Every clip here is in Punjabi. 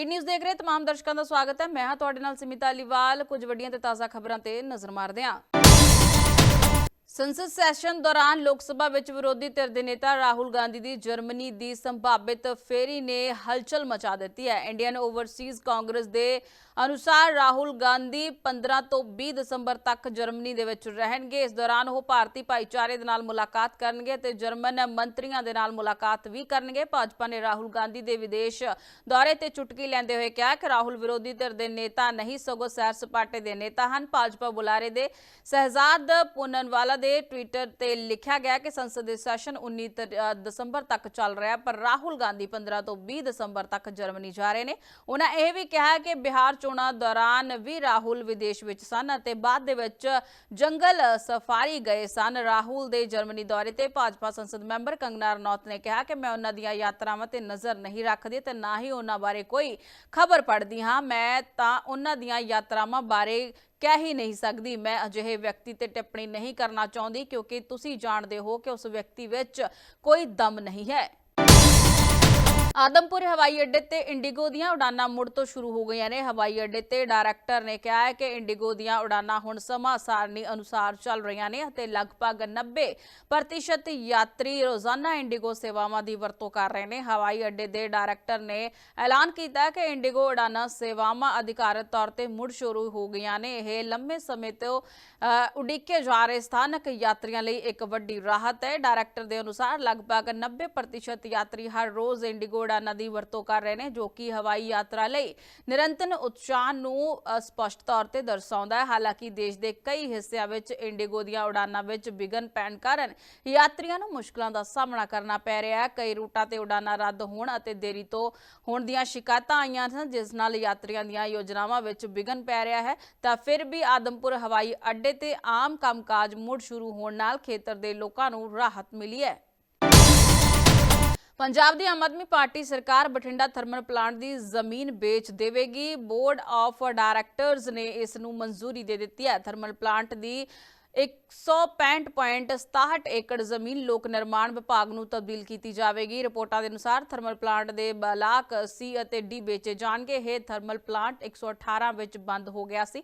ਸਪੀਡ ਨਿਊਜ਼ ਦੇਖ ਰਹੇ ਤਮਾਮ ਦਰਸ਼ਕਾਂ ਦਾ ਸਵਾਗਤ ਹੈ। ਮੈਂ ਹਾਂ ਤੁਹਾਡੇ ਨਾਲ ਸਮਿਤਾ ਅਲੀਵਾਲ। ਕੁਝ ਵੱਡੀਆਂ ਤੇ ਤਾਜ਼ਾ ਖਬਰਾਂ ਤੇ ਨਜ਼ਰ ਮਾਰਦੇ ਹਾਂ। ਸੰਸਦ ਸੈਸ਼ਨ ਦੌਰਾਨ ਲੋਕ ਸਭਾ ਵਿੱਚ ਵਿਰੋਧੀ ਧਿਰ ਦੇ ਨੇਤਾ ਰਾਹੁਲ ਗਾਂਧੀ ਦੀ ਜਰਮਨੀ ਦੀ ਸੰਭਾਵਿਤ ਫੇਰੀ ਨੇ ਹਲਚਲ ਮਚਾ ਦਿੱਤੀ ਹੈ। ਇੰਡੀਅਨ ਓਵਰਸੀਜ਼ ਕਾਂਗਰਸ ਦੇ ਅਨੁਸਾਰ ਰਾਹੁਲ ਗਾਂਧੀ 15 ਤੋਂ 20 ਦਸੰਬਰ ਤੱਕ ਜਰਮਨੀ ਦੇ ਵਿੱਚ ਰਹਿਣਗੇ। ਇਸ ਦੌਰਾਨ ਉਹ ਭਾਰਤੀ ਭਾਈਚਾਰੇ ਦੇ ਨਾਲ ਮੁਲਾਕਾਤ ਕਰਨਗੇ ਤੇ ਜਰਮਨ ਮੰਤਰੀਆਂ ਦੇ ਨਾਲ ਮੁਲਾਕਾਤ ਵੀ ਕਰਨਗੇ। ਭਾਜਪਾ ਨੇ ਰਾਹੁਲ ਗਾਂਧੀ ਦੇ ਵਿਦੇਸ਼ ਦੌਰੇ ਤੇ ਚੁਟਕੀ ਲੈਂਦੇ ਹੋਏ ਕਿਹਾ ਕਿ ਰਾਹੁਲ ਵਿਰੋਧੀ ਧਿਰ ਦੇ ਨੇਤਾ ਨਹੀਂ, ਸਗੋਂ ਸੈਰ ਸਪਾਟੇ ਦੇ ਨੇਤਾ ਹਨ। ਭਾਜਪਾ ਬੁਲਾਰੇ ਦੇ ਸਹਿਜ਼ਾਦ ਪੂਨਨਵਾਲਾ ਦੇ ਟਵਿੱਟਰ ਤੇ ਲਿਖਿਆ ਗਿਆ ਕਿ ਸੰਸਦ ਦੇ ਸੈਸ਼ਨ 19 ਦਸੰਬਰ ਤੱਕ ਚੱਲ ਰਿਹਾ ਪਰ ਰਾਹੁਲ ਗਾਂਧੀ 15 ਤੋਂ 20 ਦਸੰਬਰ ਤੱਕ ਜਰਮਨੀ ਜਾ ਰਹੇ ਨੇ। ਉਹਨਾਂ ਇਹ ਵੀ ਕਿਹਾ ਕਿ ਬਿਹਾਰ ਚੋਣਾਂ ਦੌਰਾਨ ਵੀ ਰਾਹੁਲ ਵਿਦੇਸ਼ ਵਿੱਚ ਸਨ ਅਤੇ ਬਾਅਦ ਦੇ ਵਿੱਚ ਜੰਗਲ ਸਫਾਰੀ ਗਏ ਸਨ। ਰਾਹੁਲ ਦੇ ਜਰਮਨੀ ਦੌਰੇ ਤੇ ਭਾਜਪਾ ਸੰਸਦ ਮੈਂਬਰ ਕੰਗਨਾ ਰਣੌਤ ਨੇ ਕਿਹਾ ਕਿ ਮੈਂ ਉਹਨਾਂ ਦੀਆਂ ਯਾਤਰਾਵਾਂ ਤੇ ਨਜ਼ਰ ਨਹੀਂ ਰੱਖਦੀ ਤੇ ਨਾ ਹੀ ਉਹਨਾਂ ਬਾਰੇ ਕੋਈ ਖਬਰ ਪੜ੍ਹਦੀ ਹਾਂ। ਮੈਂ ਤਾਂ ਉਹਨਾਂ ਦੀਆਂ ਯਾਤਰਾਵਾਂ ਬਾਰੇ ਕਹਿ ਹੀ ਨਹੀਂ ਸਕਦੀ। ਮੈਂ ਅਜਿਹੇ ਵਿਅਕਤੀ ਤੇ ਟਿੱਪਣੀ ਨਹੀਂ ਕਰਨਾ ਚਾਹੁੰਦੀ ਕਿਉਂਕਿ ਤੁਸੀਂ ਜਾਣਦੇ ਹੋ ਕਿ ਉਸ ਵਿਅਕਤੀ ਵਿੱਚ ਕੋਈ ਦਮ ਨਹੀਂ ਹੈ। ਆਦਮਪੁਰ ਹਵਾਈ ਅੱਡੇ ਤੇ ਇੰਡੀਗੋ ਦੀਆਂ ਉਡਾਨਾਂ ਮੁੜ ਤੋਂ ਸ਼ੁਰੂ ਹੋ ਗਈਆਂ ਨੇ। ਹਵਾਈ ਅੱਡੇ ਤੇ ਡਾਇਰੈਕਟਰ ਨੇ ਕਿਹਾ ਹੈ ਕਿ ਇੰਡੀਗੋ ਦੀਆਂ ਉਡਾਨਾਂ ਹੁਣ ਸਮਾਂ ਸਾਰਣੀ ਅਨੁਸਾਰ ਚੱਲ ਰਹੀਆਂ ਨੇ ਅਤੇ ਲਗਭਗ 90% ਯਾਤਰੀ ਰੋਜ਼ਾਨਾ ਇੰਡੀਗੋ ਸੇਵਾਵਾਂ ਦੀ ਵਰਤੋਂ ਕਰ ਰਹੇ ਨੇ। ਹਵਾਈ ਅੱਡੇ ਦੇ ਡਾਇਰੈਕਟਰ ਨੇ ਐਲਾਨ ਕੀਤਾ ਕਿ ਇੰਡੀਗੋ ਉਡਾਨਾਂ ਸੇਵਾਵਾਂ ਅਧਿਕਾਰਤ ਤੌਰ ਤੇ ਮੁੜ ਸ਼ੁਰੂ ਹੋ ਗਈਆਂ ਨੇ। ਇਹ ਲੰਮੇ ਸਮੇਂ ਤੋਂ ਉਡੀਕੇ ਜਾ ਰਹੇ ਸਥਾਨਕ ਯਾਤਰੀਆਂ ਲਈ ਇੱਕ ਵੱਡੀ ਰਾਹਤ ਹੈ। ਡਾਇਰੈਕਟਰ ਦੇ ਅਨੁਸਾਰ ਲਗਭਗ 90% ਯਾਤਰੀ ਹਰ ਰੋਜ਼ ਇੰਡੀਗੋ ਉਡਾਨਾਂ ਦੀ ਵਰਤੋਂ ਕਰ ਰਹੇ ਨੇ, ਜੋ ਕਿ ਹਵਾਈ ਯਾਤਰਾ ਲਈ ਨਿਰੰਤਰ ਉਤਸ਼ਾਹ ਨੂੰ ਸਪਸ਼ਟ ਤੌਰ ਤੇ ਦਰਸਾਉਂਦਾ ਹੈ। ਹਾਲਾਂਕਿ ਦੇਸ਼ ਦੇ ਕਈ ਹਿੱਸਿਆਂ ਵਿੱਚ ਇੰਡੀਗੋ ਦੀਆਂ ਉਡਾਨਾਂ ਵਿੱਚ ਵਿਘਨ ਪੈਣ ਕਾਰਨ ਯਾਤਰੀਆਂ ਨੂੰ ਮੁਸ਼ਕਲਾਂ ਦਾ ਸਾਹਮਣਾ ਕਰਨਾ ਪੈ ਰਿਹਾ ਹੈ। ਕਈ ਰੂਟਾਂ ਤੇ ਉਡਾਨਾਂ ਰੱਦ ਹੋਣ ਅਤੇ ਦੇਰੀ ਤੋਂ ਹੋਣ ਦੀਆਂ ਸ਼ਿਕਾਇਤਾਂ ਆਈਆਂ ਸਨ ਜਿਸ ਨਾਲ ਯਾਤਰੀਆਂ ਦੀਆਂ ਯੋਜਨਾਵਾਂ ਵਿੱਚ ਵਿਘਨ ਪੈ ਰਿਹਾ ਹੈ। ਤਾਂ ਫਿਰ ਵੀ ਆਦਮਪੁਰ ਹਵਾਈ ਅੱਡੇ ਤੇ ਆਮ ਕੰਮਕਾਜ ਮੁੜ ਸ਼ੁਰੂ ਹੋਣ ਨਾਲ ਖੇਤਰ ਦੇ ਲੋਕਾਂ ਨੂੰ ਰਾਹਤ ਮਿਲੀ ਹੈ। ਪੰਜਾਬ ਦੀ ਆਮ ਆਦਮੀ ਪਾਰਟੀ ਸਰਕਾਰ ਬਠਿੰਡਾ ਥਰਮਲ ਪਲਾਂਟ ਦੀ ਜ਼ਮੀਨ ਵੇਚ ਦੇਵੇਗੀ। ਬੋਰਡ ਆਫ ਡਾਇਰੈਕਟਰਸ ਨੇ ਇਸ ਨੂੰ ਮਨਜ਼ੂਰੀ ਦੇ ਦਿੱਤੀ ਹੈ। ਥਰਮਲ ਪਲਾਂਟ ਦੀ 165.67 ਏਕੜ ਜ਼ਮੀਨ ਲੋਕ ਨਿਰਮਾਣ ਵਿਭਾਗ ਨੂੰ ਤਬਦੀਲ ਕੀਤੀ ਜਾਵੇਗੀ। ਰਿਪੋਰਟਾਂ ਦੇ ਅਨੁਸਾਰ ਥਰਮਲ ਪਲਾਂਟ ਦੇ ਬਲਾਕ ਸੀ ਅਤੇ ਡੀ ਵੇਚੇ ਜਾਣਗੇ। ਇਹ ਥਰਮਲ ਪਲਾਂਟ 118 ਵਿੱਚ ਬੰਦ ਹੋ ਗਿਆ ਸੀ।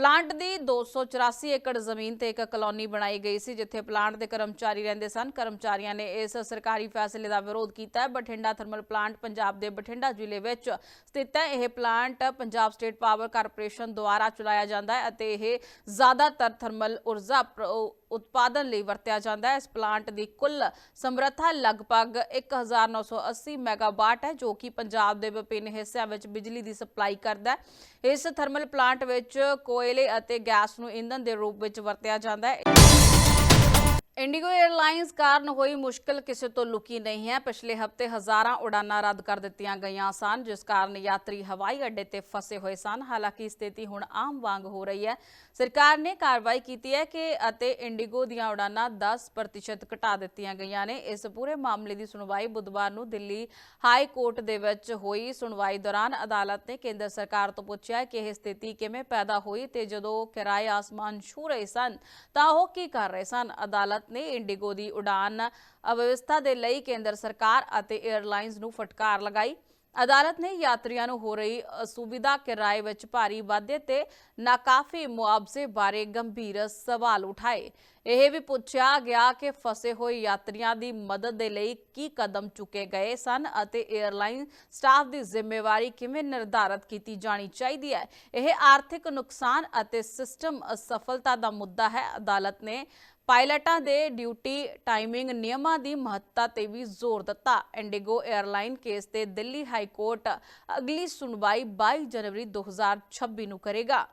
ਪਲਾਂਟ ਦੀ 284 ਏਕੜ ਜ਼ਮੀਨ ਤੇ ਇੱਕ ਕਲੋਨੀ ਬਣਾਈ ਗਈ ਸੀ, ਜਿੱਥੇ ਪਲਾਂਟ ਦੇ ਕਰਮਚਾਰੀ ਰਹਿੰਦੇ ਸਨ। ਕਰਮਚਾਰੀਆਂ ਨੇ ਇਸ ਸਰਕਾਰੀ ਫੈਸਲੇ ਦਾ ਵਿਰੋਧ ਕੀਤਾ। ਹੈ ਬਠਿੰਡਾ ਥਰਮਲ ਪਲਾਂਟ ਪੰਜਾਬ ਦੇ ਬਠਿੰਡਾ ਜ਼ਿਲ੍ਹੇ ਵਿੱਚ ਸਥਿਤ ਹੈ। ਇਹ plant Punjab state power corporation ਦੁਆਰਾ ਚਲਾਇਆ ਜਾਂਦਾ ਹੈ ਅਤੇ ਇਹ ਜ਼ਿਆਦਾਤਰ ਥਰਮਲ ਊਰਜਾ ਪ੍ਰ- ਉਤਪਾਦਨ ਲਈ ਵਰਤਿਆ ਜਾਂਦਾ ਹੈ। ਇਸ ਪਲਾਂਟ ਦੀ ਕੁੱਲ ਸਮਰੱਥਾ ਲਗਭਗ 1980 ਮੈਗਾਵਾਟ ਹੈ, ਜੋ ਕਿ ਪੰਜਾਬ ਦੇ ਵਿਭਿੰਨ ਹਿੱਸਿਆਂ ਵਿੱਚ ਬਿਜਲੀ ਦੀ ਸਪਲਾਈ ਕਰਦਾ ਹੈ। ਇਸ ਥਰਮਲ ਪਲਾਂਟ ਵਿੱਚ ਕੋਇਲੇ ਅਤੇ ਗੈਸ ਨੂੰ ਇੰਧਨ ਦੇ ਰੂਪ ਵਿੱਚ ਵਰਤਿਆ ਜਾਂਦਾ ਹੈ। ਇੰਡੀਗੋ 에ਅਰਲਾਈਨਸ ਕਾਰਨ ਹੋਈ ਮੁਸ਼ਕਲ ਕਿਸੇ ਤੋਂ ਲੁਕੀ ਨਹੀਂ ਹੈ। ਪਿਛਲੇ ਹਫ਼ਤੇ ਹਜ਼ਾਰਾਂ ਉਡਾਨਾਂ ਰੱਦ ਕਰ ਦਿੱਤੀਆਂ ਗਈਆਂ ਸਨ, ਜਿਸ ਕਾਰਨ ਯਾਤਰੀ ਹਵਾਈ ਅੱਡੇ ਤੇ ਫਸੇ ਹੋਏ ਸਨ। ਹਾਲਾਂਕਿ ਸਥਿਤੀ ਹੁਣ ਆਮ ਵਾਂਗ ਹੋ ਰਹੀ ਹੈ। ਸਰਕਾਰ ਨੇ ਕਾਰਵਾਈ ਕੀਤੀ ਹੈ ਕਿ ਅਤੇ ਇੰਡੀਗੋ ਦੀਆਂ ਉਡਾਨਾਂ 10% ਘਟਾ ਦਿੱਤੀਆਂ ਗਈਆਂ ਨੇ। ਇਸ ਪੂਰੇ ਮਾਮਲੇ ਦੀ ਸੁਣਵਾਈ ਬੁੱਧਵਾਰ ਨੂੰ ਦਿੱਲੀ ਹਾਈ ਕੋਰਟ ਦੇ ਵਿੱਚ ਹੋਈ। ਸੁਣਵਾਈ ਦੌਰਾਨ ਅਦਾਲਤ ਨੇ ਕੇਂਦਰ ਸਰਕਾਰ ਤੋਂ ਪੁੱਛਿਆ ਕਿ ਇਹ ਸਥਿਤੀ ਕਿਵੇਂ ਪੈਦਾ ਹੋਈ ਤੇ ਜਦੋਂ ਕਿਰਾਏ ਆਸਮਾਨ ਛੂ ਰਹੇ ਸਨ ਤਾਂ ਉਹ ਕੀ ਕਰ ਰਹੇ ਸਨ। ਅਦਾਲਤ ਨੇ ਇੰਡੀਗੋ ਦੀ ਉਡਾਨ ਅਵਿਵਸਥਾ ਦੇ ਲਈ ਕੇਂਦਰ ਸਰਕਾਰ ਅਤੇ 에ਅਰਲਾਈਨਸ ਨੂੰ ਫਟਕਾਰ ਲਗਾਈ। ਅਦਾਲਤ ਨੇ ਯਾਤਰੀਆਂ ਨੂੰ ਹੋ ਰਹੀ ਅਸੁਵਿਧਾ ਕਿਰਾਏ ਵਿੱਚ ਭਾਰੀ ਵਾਧੇ ਤੇ ਨਾਕਾਫੀ ਮੁਆਵਜ਼ੇ ਬਾਰੇ ਗੰਭੀਰ ਸਵਾਲ ਉਠਾਏ। ਇਹ ਵੀ ਪੁੱਛਿਆ ਗਿਆ ਕਿ ਫਸੇ ਹੋਏ ਯਾਤਰੀਆਂ ਦੀ ਮਦਦ ਦੇ ਲਈ ਕੀ ਕਦਮ ਚੁੱਕੇ ਗਏ ਸਨ ਅਤੇ 에ਅਰਲਾਈਨ ਸਟਾਫ ਦੀ ਜ਼ਿੰਮੇਵਾਰੀ ਕਿਵੇਂ ਨਿਰਧਾਰਤ ਕੀਤੀ ਜਾਣੀ ਚਾਹੀਦੀ ਹੈ। ਇਹ ਆਰਥਿਕ ਨੁਕਸਾਨ ਅਤੇ ਸਿਸਟਮ ਅਸਫਲਤਾ ਦਾ ਮੁੱਦਾ ਹੈ, ਅਦਾਲਤ ਨੇ ਪਾਇਲਟਾਂ ਦੇ ਡਿਊਟੀ, ਟਾਈਮਿੰਗ, ਨਿਯਮਾਂ ਦੀ ਮਹੱਤਤਾ ਤੇ ਵੀ ਜ਼ੋਰ ਦਿੱਤਾ। ਇੰਡੀਗੋ 에ਅਰਲਾਈਨ ਕੇਸ ਤੇ ਦਿੱਲੀ ਹਾਈ ਕੋਰਟ ਅਗਲੀ ਸੁਣਵਾਈ 22 ਜਨਵਰੀ 2026 ਨੂੰ ਕਰੇਗਾ।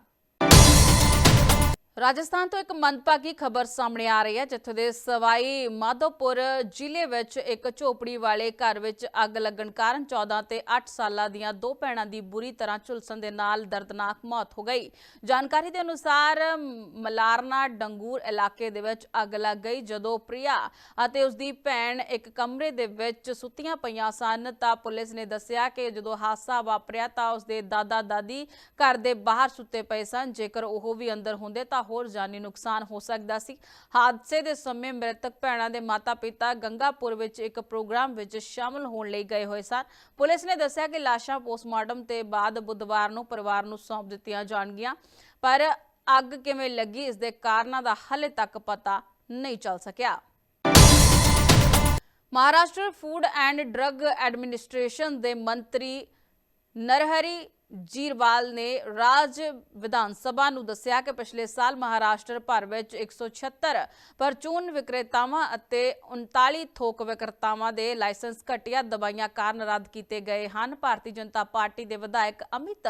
ਰਾਜਸਥਾਨ ਤੋਂ ਇੱਕ ਮੰਦਭਾਗੀ ਖਬਰ ਸਾਹਮਣੇ ਆ ਰਹੀ ਹੈ, ਜਿੱਥੇ ਦੇ ਸਵਾਈ ਮਾਧੋਪੁਰ ਜ਼ਿਲ੍ਹੇ ਵਿੱਚ ਇੱਕ ਝੋਪੜੀ ਵਾਲੇ ਘਰ ਵਿੱਚ ਅੱਗ ਲੱਗਣ ਕਾਰਨ 14 ਤੇ 8 ਸਾਲਾਂ ਦੀਆਂ ਦੋ ਭੈਣਾਂ ਦੀ ਬੁਰੀ ਤਰ੍ਹਾਂ ਝੁਲਸਣ ਦੇ ਨਾਲ ਦਰਦਨਾਕ ਮੌਤ ਹੋ ਗਈ। ਜਾਣਕਾਰੀ ਦੇ ਅਨੁਸਾਰ, ਮਲਾਰਨਾ ਡੰਗੂਰ ਇਲਾਕੇ ਦੇ ਵਿੱਚ ਅੱਗ ਲੱਗ ਗਈ ਜਦੋਂ ਪ੍ਰਿਆ ਅਤੇ ਉਸ ਦੀ ਭੈਣ ਇੱਕ ਕਮਰੇ ਦੇ ਵਿੱਚ ਸੁੱਤੀਆਂ ਪਈਆਂ ਸਨ। ਤਾਂ ਪੁਲਿਸ ਨੇ ਦੱਸਿਆ ਕਿ ਜਦੋਂ ਹਾਦਸਾ ਵਾਪਰਿਆ ਤਾਂ ਉਸ ਦੇ ਦਾਦਾ ਦਾਦੀ ਘਰ ਦੇ ਬਾਹਰ ਸੁੱਤੇ ਪਏ ਸਨ। ਜੇਕਰ ਉਹ ਵੀ ਅੰਦਰ ਹੁੰਦੇ ਤਾਂ ਹੋਰ ਜਾਨੀ ਨੁਕਸਾਨ ਹੋ ਸਕਦਾ ਸੀ। ਹਾਦਸੇ ਦੇ ਸਮੇਂ ਮ੍ਰਿਤਕ ਭੈਣਾਂ ਦੇ ਮਾਤਾ-ਪਿਤਾ ਗੰਗਾਪੁਰ ਵਿੱਚ ਇੱਕ ਪ੍ਰੋਗਰਾਮ ਵਿੱਚ ਸ਼ਾਮਲ ਹੋਣ ਲਈ ਗਏ ਹੋਏ ਸਨ। ਪੁਲਿਸ ਨੇ ਦੱਸਿਆ ਕਿ ਲਾਸ਼ਾਂ ਪੋਸਟਮਾਰਟਮ ਤੇ ਬਾਅਦ ਬੁੱਧਵਾਰ ਨੂੰ ਪਰਿਵਾਰ ਨੂੰ ਸੌਂਪ ਦਿੱਤੀਆਂ ਜਾਣਗੀਆਂ, ਪਰ ਅੱਗ ਕਿਵੇਂ ਲੱਗੀ, ਇਸ ਦੇ ਕਾਰਨਾਂ ਦਾ ਹਾਲੇ ਤੱਕ ਪਤਾ ਨਹੀਂ ਚੱਲ ਸਕਿਆ। Maharashtra food and drug administration ਦੇ ਮੰਤਰੀ ਨਰਹਰੀ ਜੀਰਵਾਲ ਨੇ ਰਾਜ ਵਿਧਾਨ ਸਭਾ ਨੂੰ ਦੱਸਿਆ ਕਿ ਪਿਛਲੇ ਸਾਲ ਮਹਾਰਾਸ਼ਟਰ ਭਰ ਵਿੱਚ 176 ਪਰਚੂਨ ਵਿਕਰੇਤਾਵਾਂ ਅਤੇ 39 ਥੋਕ ਵਿਕਰੇਤਾਵਾਂ ਦੇ ਲਾਇਸੈਂਸ ਘਟੀਆ ਦਵਾਈਆਂ ਕਾਰਨ ਰੱਦ ਕੀਤੇ ਗਏ ਹਨ। ਭਾਰਤੀ ਜਨਤਾ ਪਾਰਟੀ ਦੇ ਵਿਧਾਇਕ ਅਮਿਤ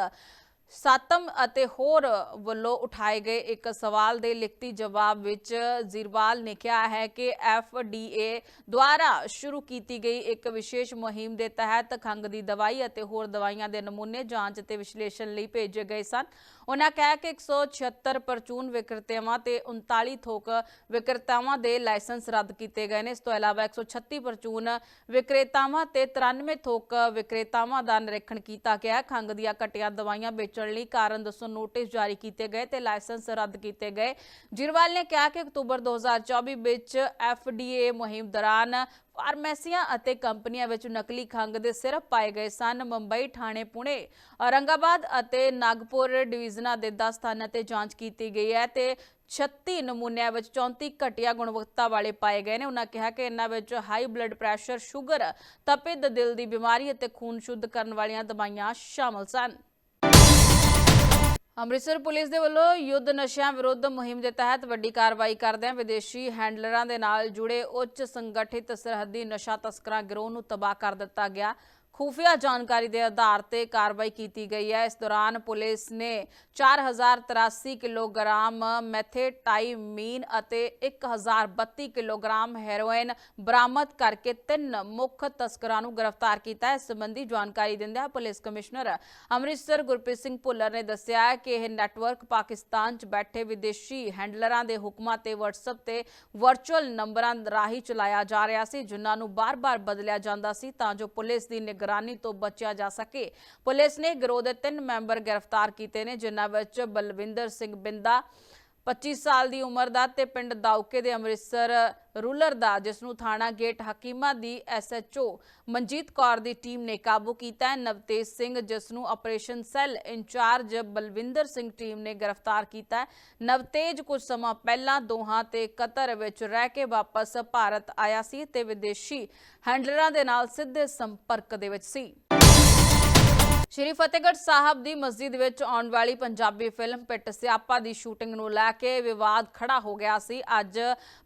ਸਾਤਮ ਅਤੇ ਹੋਰ ਵੱਲੋਂ ਉਠਾਏ ਗਏ ਇੱਕ ਸਵਾਲ ਦੇ ਲਿਖਤੀ ਜਵਾਬ ਵਿੱਚ ਜ਼ਿਰਵਾਲ ਨੇ ਕਿਹਾ ਹੈ ਕਿ ਐਫਡੀਏ ਦੁਆਰਾ ਸ਼ੁਰੂ ਕੀਤੀ ਗਈ ਇੱਕ ਵਿਸ਼ੇਸ਼ ਮੁਹਿੰਮ ਦੇ ਤਹਿਤ ਖੰਘ ਦੀ ਦਵਾਈ ਅਤੇ ਹੋਰ ਦਵਾਈਆਂ ਦੇ ਨਮੂਨੇ ਜਾਂਚ ਅਤੇ ਵਿਸ਼ਲੇਸ਼ਣ ਲਈ ਭੇਜੇ ਗਏ ਸਨ। ਉਹਨਾਂ ਕਿਹਾ ਕਿ 176 ਪਰਚੂਨ ਵਿਕਰੇਤਾਵਾਂ ਤੇ 39 ਥੋਕ ਵਿਕਰੇਤਾਵਾਂ ਦੇ ਲਾਇਸੈਂਸ ਰੱਦ ਕੀਤੇ ਗਏ ਨੇ। ਇਸ ਤੋਂ ਇਲਾਵਾ 136 ਪਰਚੂਨ ਵਿਕਰੇਤਾਵਾਂ ਤੇ 93 ਥੋਕ ਵਿਕਰੇਤਾਵਾਂ ਦਾ ਨਿਰੀਖਣ ਕੀਤਾ ਗਿਆ ਖੰਘ ਦੀਆਂ ਘਟੀਆਂ ਦਵਾਈਆਂ ਵੇਚਣ ਲਈ ਕਾਰਨ ਦੱਸੋ, ਨੋਟਿਸ ਜਾਰੀ ਕੀਤੇ ਗਏ ਤੇ ਲਾਇਸੈਂਸ ਰੱਦ ਕੀਤੇ ਗਏ। ਜਿਰਵਾਲ ਨੇ ਕਿਹਾ ਕਿ ਅਕਤੂਬਰ 2024 ਵਿੱਚ ਐਫਡੀਏ ਮੁਹਿੰਮ ਦੌਰਾਨ ਫਾਰਮੇਸੀਆਂ ਅਤੇ ਕੰਪਨੀਆਂ ਵਿੱਚ ਨਕਲੀ ਖੰਘ ਦੇ ਸਿਰਪ ਪਾਏ ਗਏ ਸਨ। ਮੁੰਬਈ, ਥਾਣੇ, ਪੁਣੇ, ਔਰੰਗਾਬਾਦ ਅਤੇ ਨਾਗਪੁਰ ਡਿਵੀਜ਼ਨਾਂ ਦੇ 10 ਸਥਾਨਾਂ ਤੇ ਜਾਂਚ ਕੀਤੀ ਗਈ ਹੈ ਤੇ 36 ਨਮੂਨਿਆਂ ਵਿੱਚ 34 ਘਟੀਆ ਗੁਣਵੱਤਾ ਵਾਲੇ ਪਾਏ ਗਏ ਨੇ। ਉਹਨਾਂ ਕਿਹਾ ਕਿ ਇਹਨਾਂ ਵਿੱਚ ਹਾਈ ਬਲੱਡ ਪ੍ਰੈਸ਼ਰ ਸ਼ੂਗਰ ਤਪਿਤ ਦਿਲ ਦੀ ਬਿਮਾਰੀ ਅਤੇ ਖੂਨ ਸ਼ੁੱਧ ਕਰਨ ਵਾਲੀਆਂ ਦਵਾਈਆਂ ਸ਼ਾਮਲ ਸਨ। ਅੰਮ੍ਰਿਤਸਰ ਪੁਲਿਸ ਦੇ ਵੱਲੋਂ ਯੁੱਧ ਨਸ਼ਿਆਂ ਵਿਰੁੱਧ ਮੁਹਿੰਮ ਦੇ ਤਹਿਤ ਵੱਡੀ ਕਾਰਵਾਈ ਕਰਦਿਆਂ ਵਿਦੇਸ਼ੀ ਹੈਂਡਲਰਾਂ ਦੇ ਨਾਲ ਜੁੜੇ ਉੱਚ ਸੰਗਠਿਤ ਸਰਹੱਦੀ ਨਸ਼ਾ ਤਸਕਰਾਂ ਗਿਰੋਹ ਨੂੰ ਤਬਾਹ ਕਰ ਦਿੱਤਾ ਗਿਆ। ਖੂਫੀਆ ਜਾਣਕਾਰੀ ਦੇ ਆਧਾਰ ਤੇ ਕਾਰਵਾਈ ਕੀਤੀ ਗਈ ਹੈ। ਇਸ ਦੌਰਾਨ ਪੁਲਿਸ ਨੇ 4083 ਕਿਲੋਗ੍ਰਾਮ ਮੈਥੇਟਾਈਮੀਨ ਅਤੇ 1032 ਕਿਲੋਗ੍ਰਾਮ ਹੈਰੋਇਨ ਬਰਾਮਦ ਕਰਕੇ ਤਿੰਨ ਮੁੱਖ ਤਸਕਰਾਂ ਨੂੰ ਗ੍ਰਿਫਤਾਰ ਕੀਤਾ ਹੈ। ਇਸ ਸੰਬੰਧੀ ਜਾਣਕਾਰੀ ਦਿੰਦਿਆਂ ਪੁਲਿਸ ਕਮਿਸ਼ਨਰ ਅੰਮ੍ਰਿਤਸਰ ਗੁਰਪ੍ਰੀਤ ਸਿੰਘ ਭੁੱਲਰ ਨੇ ਦੱਸਿਆ ਕਿ ਇਹ ਨੈਟਵਰਕ ਪਾਕਿਸਤਾਨ 'ਚ ਬੈਠੇ ਵਿਦੇਸ਼ੀ ਹੈਂਡਲਰਾਂ ਦੇ ਹੁਕਮਾਂ ਤੇ WhatsApp ਤੇ ਵਰਚੁਅਲ ਨੰਬਰਾਂ ਰਾਹੀਂ ਚਲਾਇਆ ਜਾ ਰਿਹਾ ਸੀ, ਜਿਨ੍ਹਾਂ ਨੂੰ ਬਾਰ-ਬਾਰ ਬਦਲਿਆ ਜਾਂਦਾ ਸੀ ਤਾਂ ਜੋ ਪੁਲਿਸ ਦੀ ਨਿਗਰਾਨੀ ਤੋਂ ਬਚਿਆ ਜਾ ਸਕੇ। ਪੁਲਿਸ ਨੇ ਗਿਰੋਹ ਦੇ ਤਿੰਨ ਮੈਂਬਰ ਗ੍ਰਿਫਤਾਰ ਕੀਤੇ ਨੇ, ਜਿਨ੍ਹਾਂ ਵਿੱਚ ਬਲਵਿੰਦਰ ਸਿੰਘ ਬਿੰਦਾ 25 ਸਾਲ ਦੀ ਉਮਰ ਦਾ ਤੇ ਪਿੰਡ ਦਾਉਕੇ ਦੇ ਅੰਮ੍ਰਿਤਸਰ ਰੂਲਰ ਦਾ ਜਿਸ ਨੂੰ ਥਾਣਾ ਗੇਟ ਹਕੀਮਾ ਦੀ ਐਸਐਚਓ ਮਨਜੀਤ ਕੌਰ ਦੀ ਟੀਮ ਨੇ ਕਾਬੂ ਕੀਤਾ ਹੈ। ਨਵਤੇਜ ਸਿੰਘ ਜਿਸ ਨੂੰ operation cell in charge Balwinder Singh team ਨੇ ਗ੍ਰਿਫਤਾਰ ਕੀਤਾ ਹੈ। ਨਵਤੇਜ ਕੁਝ ਸਮਾਂ ਪਹਿਲਾਂ ਦੋਹਾਂ ਤੇ ਕਤਰ ਵਿੱਚ ਰਹਿ ਕੇ ਵਾਪਸ ਭਾਰਤ ਆਇਆ ਸੀ ਤੇ ਵਿਦੇਸ਼ੀ ਹੈਂਡਲਰਾਂ ਦੇ ਨਾਲ ਸਿੱਧੇ ਸੰਪਰਕ ਦੇ ਵਿੱਚ ਸੀ। ਸ਼੍ਰੀ ਫਤਿਹਗੜ੍ਹ ਸਾਹਿਬ ਦੀ ਮਸਜਿਦ ਵਿੱਚ ਆਉਣ ਵਾਲੀ ਪੰਜਾਬੀ ਫਿਲਮ ਪਿੱਟ ਸਿਆਪਾ ਦੀ ਸ਼ੂਟਿੰਗ ਨੂੰ ਲੈ ਕੇ ਵਿਵਾਦ ਖੜਾ ਹੋ ਗਿਆ ਸੀ। ਅੱਜ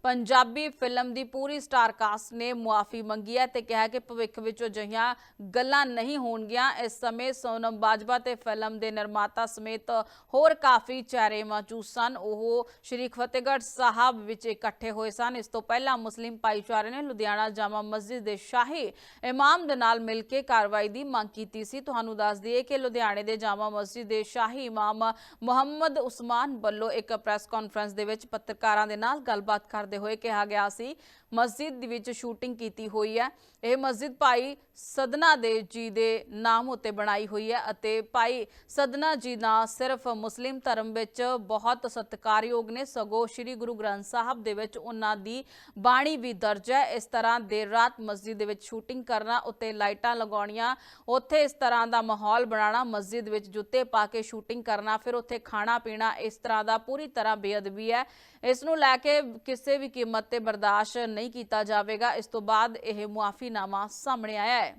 ਪੰਜਾਬੀ ਫਿਲਮ ਦੀ ਪੂਰੀ ਸਟਾਰ ਕਾਸਟ ਨੇ ਮੁਆਫੀ ਮੰਗੀ ਹੈ ਤੇ ਕਿਹਾ ਕਿ ਭਵਿੱਖ ਵਿੱਚ ਅਜਿਹੀਆਂ ਗੱਲਾਂ ਨਹੀਂ ਹੋਣਗੀਆਂ। ਇਸ ਸਮੇਂ ਸੋਨਮ ਬਾਜਵਾ ਤੇ ਫਿਲਮ ਦੇ ਨਿਰਮਾਤਾ ਸਮੇਤ ਹੋਰ ਕਾਫੀ ਚਿਹਰੇ ਮੌਜੂਦ ਸਨ। ਉਹ ਸ਼੍ਰੀ ਫਤਿਹਗੜ੍ਹ ਸਾਹਿਬ ਵਿੱਚ ਇਕੱਠੇ ਹੋਏ ਸਨ। ਇਸ ਤੋਂ ਪਹਿਲਾਂ ਮੁਸਲਿਮ ਭਾਈਚਾਰੇ ਨੇ ਲੁਧਿਆਣਾ ਜਾਮਾ ਮਸਜਿਦ ਦੇ ਸ਼ਾਹੀ ਇਮਾਮ ਦੇ ਨਾਲ ਮਿਲ ਕੇ ਕਾਰਵਾਈ ਦੀ ਮੰਗ ਕੀਤੀ ਸੀ। ਤੁਹਾਨੂੰ ਦੱਸ ਦਈਏ ਕਿ ਲੁਧਿਆਣੇ ਦੇ ਜਾਮਾ ਮਸਜਿਦ ਦੇ ਸ਼ਾਹੀ ਇਮਾਮ ਮੁਹੰਮਦ ਉਸਮਾਨ ਵੱਲੋਂ ਇੱਕ ਪ੍ਰੈਸ ਕਾਨਫਰੰਸ ਦੇ ਵਿੱਚ ਪੱਤਰਕਾਰਾਂ ਦੇ ਨਾਲ ਗੱਲਬਾਤ ਕਰਦੇ ਹੋਏ ਕਿਹਾ ਗਿਆ ਸੀ ਮਸਜਿਦ ਦੇ ਵਿੱਚ ਸ਼ੂਟਿੰਗ ਕੀਤੀ ਹੋਈ ਹੈ। ਇਹ ਮਸਜਿਦ ਭਾਈ ਸਦਨਾ ਦੇਵ ਜੀ ਦੇ ਨਾਮ ਉੱਤੇ ਬਣਾਈ ਹੋਈ ਹੈ ਅਤੇ ਭਾਈ ਸਦਨਾ ਜੀ ਨਾ ਸਿਰਫ ਮੁਸਲਿਮ ਧਰਮ ਵਿੱਚ ਬਹੁਤ ਸਤਿਕਾਰਯੋਗ ਨੇ। ਸਗੋਂ ਸ੍ਰੀ ਗੁਰੂ ਗ੍ਰੰਥ ਸਾਹਿਬ ਦੇ ਵਿੱਚ ਉਹਨਾਂ ਦੀ ਬਾਣੀ ਵੀ ਦਰਜ ਹੈ। ਇਸ ਤਰ੍ਹਾਂ ਦੇਰ ਰਾਤ ਮਸਜਿਦ ਦੇ ਵਿੱਚ ਸ਼ੂਟਿੰਗ ਕਰਨਾ, ਉੱਤੇ ਲਾਈਟਾਂ ਲਗਾਉਣੀਆਂ, ਉੱਥੇ ਇਸ ਤਰ੍ਹਾਂ ਦਾ ਮਾਹੌਲ ਬਣਾਉਣਾ, ਮਸਜਿਦ ਵਿੱਚ ਜੁੱਤੇ ਪਾ ਕੇ ਸ਼ੂਟਿੰਗ ਕਰਨਾ, ਫਿਰ ਉੱਥੇ ਖਾਣਾ ਪੀਣਾ, ਇਸ ਤਰ੍ਹਾਂ ਦਾ ਪੂਰੀ ਤਰ੍ਹਾਂ ਬੇਅਦਬੀ ਹੈ। ਇਸ ਨੂੰ ਲੈ ਕੇ ਕਿਸੇ ਵੀ ਕੀਮਤ ਤੇ ਬਰਦਾਸ਼ਤ ਨਹੀਂ ਕੀਤਾ ਜਾਵੇਗਾ। ਇਸ ਤੋਂ ਬਾਅਦ ਇਹ ਮੁਆਫੀਨਾਮਾ ਸਾਹਮਣੇ ਆਇਆ ਹੈ।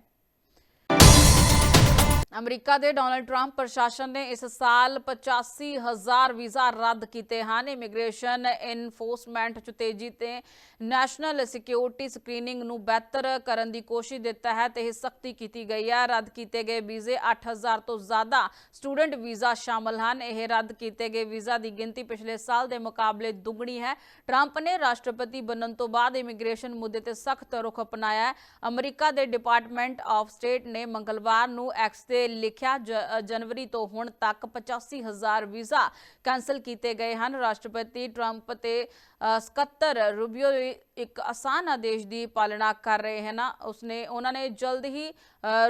ਅਮਰੀਕਾ ਦੇ ਡੋਨਲਡ ਟਰੰਪ ਪ੍ਰਸ਼ਾਸਨ ਨੇ ਇਸ ਸਾਲ 85000 ਵੀਜ਼ਾ ਰੱਦ ਕੀਤੇ ਹਨ। ਇਮੀਗ੍ਰੇਸ਼ਨ ਇਨਫੋਰਸਮੈਂਟ ਚ ਤੇਜ਼ੀ ਤੇ ਨੈਸ਼ਨਲ ਸਿਕਿਉਰਿਟੀ ਸਕਰੀਨਿੰਗ ਨੂੰ ਬਿਹਤਰ ਕਰਨ ਦੀ ਕੋਸ਼ਿਸ਼ ਦੇ ਤਹਿਤ ਇਹ ਸਖਤੀ ਕੀਤੀ ਗਈ ਹੈ। ਰੱਦ ਕੀਤੇ ਗਏ ਵੀਜ਼ੇ 8000 ਤੋਂ ਜ਼ਿਆਦਾ ਸਟੂਡੈਂਟ ਵੀਜ਼ਾ ਸ਼ਾਮਲ ਹਨ। ਇਹ ਰੱਦ ਕੀਤੇ ਗਏ ਵੀਜ਼ਾ ਦੀ ਗਿਣਤੀ ਪਿਛਲੇ ਸਾਲ ਦੇ ਮੁਕਾਬਲੇ ਦੁੱਗਣੀ ਹੈ। ਟਰੰਪ ਨੇ ਰਾਸ਼ਟਰਪਤੀ ਬਣਨ ਤੋਂ ਬਾਅਦ ਇਮੀਗ੍ਰੇਸ਼ਨ ਮੁੱਦੇ ਤੇ ਸਖਤ ਰੁਖ ਅਪਣਾਇਆ ਹੈ। ਅਮਰੀਕਾ ਦੇ ਡਿਪਾਰਟਮੈਂਟ ਆਫ ਸਟੇਟ ਨੇ ਮੰਗਲਵਾਰ ਨੂੰ ਐਕਸ ਤੇ ਲਿਖਿਆ ਜਨਵਰੀ ਤੋਂ ਹੁਣ ਤੱਕ 85000 ਵੀਜ਼ਾ ਕੈਂਸਲ ਕੀਤੇ ਗਏ ਹਨ। ਰਾਸ਼ਟਰਪਤੀ ਟਰੰਪ ਤੇ ਸਕੱਤਰ ਰੂਬੀਓ ਇੱਕ ਆਸਾਨ ਆਦੇਸ਼ ਦੀ ਪਾਲਣਾ ਕਰ ਰਹੇ ਹਨ। ਉਸਨੇ, ਉਹਨਾਂ ਨੇ ਜਲਦ ਹੀ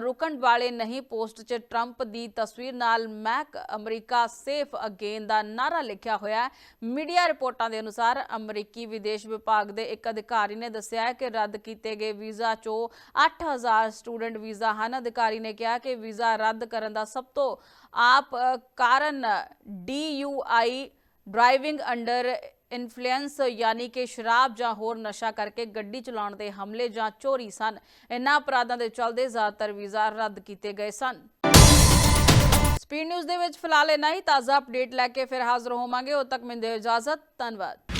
ਰੁਕਣ ਵਾਲੇ ਨਹੀਂ ਪੋਸਟ 'ਚ ਟਰੰਪ ਦੀ ਤਸਵੀਰ ਨਾਲ ਮੈਕ ਅਮਰੀਕਾ ਸੇਫ ਅਗੇਨ ਦਾ ਨਾਰਾ ਲਿਖਿਆ ਹੋਇਆ ਹੈ। ਮੀਡੀਆ ਰਿਪੋਰਟਾਂ ਦੇ ਅਨੁਸਾਰ ਅਮਰੀਕੀ ਵਿਦੇਸ਼ ਵਿਭਾਗ ਦੇ ਇੱਕ ਅਧਿਕਾਰੀ ਨੇ ਦੱਸਿਆ ਹੈ ਕਿ ਰੱਦ ਕੀਤੇ ਗਏ ਵੀਜ਼ਾ 'ਚੋਂ 8000 ਸਟੂਡੈਂਟ ਵੀਜ਼ਾ ਹਨ। ਅਧਿਕਾਰੀ ਨੇ ਕਿਹਾ ਕਿ ਵੀਜ਼ਾ ਰੱਦ ਕਰਨ ਦਾ ਸਭ ਤੋਂ ਆਪ ਅ, ਕਾਰਨ DUI ਡਰਾਈਵਿੰਗ ਅੰਡਰ ਇਨਫਲੂਐਂਸ ਯਾਨੀ ਕਿ ਸ਼ਰਾਬ ਜਾਂ ਹੋਰ ਨਸ਼ਾ ਕਰਕੇ ਗੱਡੀ ਚਲਾਉਣ ਦੇ ਹਮਲੇ ਜਾਂ ਚੋਰੀ ਸਨ। ਇਨ੍ਹਾਂ ਅਪਰਾਧਾਂ ਦੇ ਚਲਦੇ ਜ਼ਿਆਦਾਤਰ ਵੀਜ਼ਾ ਰੱਦ ਕੀਤੇ ਗਏ ਸਨ। ਸਪੀਡ ਨਿਊਜ਼ ਦੇ ਵਿੱਚ ਫਿਲਹਾਲ ਇੰਨਾ ਹੀ। ਤਾਜ਼ਾ ਅਪਡੇਟ ਲੈ ਕੇ ਫਿਰ ਹਾਜ਼ਰ ਹੋਵਾਂਗੇ। ਉਦੋਂ ਤੱਕ ਮੈਨੂੰ ਦਿਓ ਇਜਾਜ਼ਤ। ਧੰਨਵਾਦ।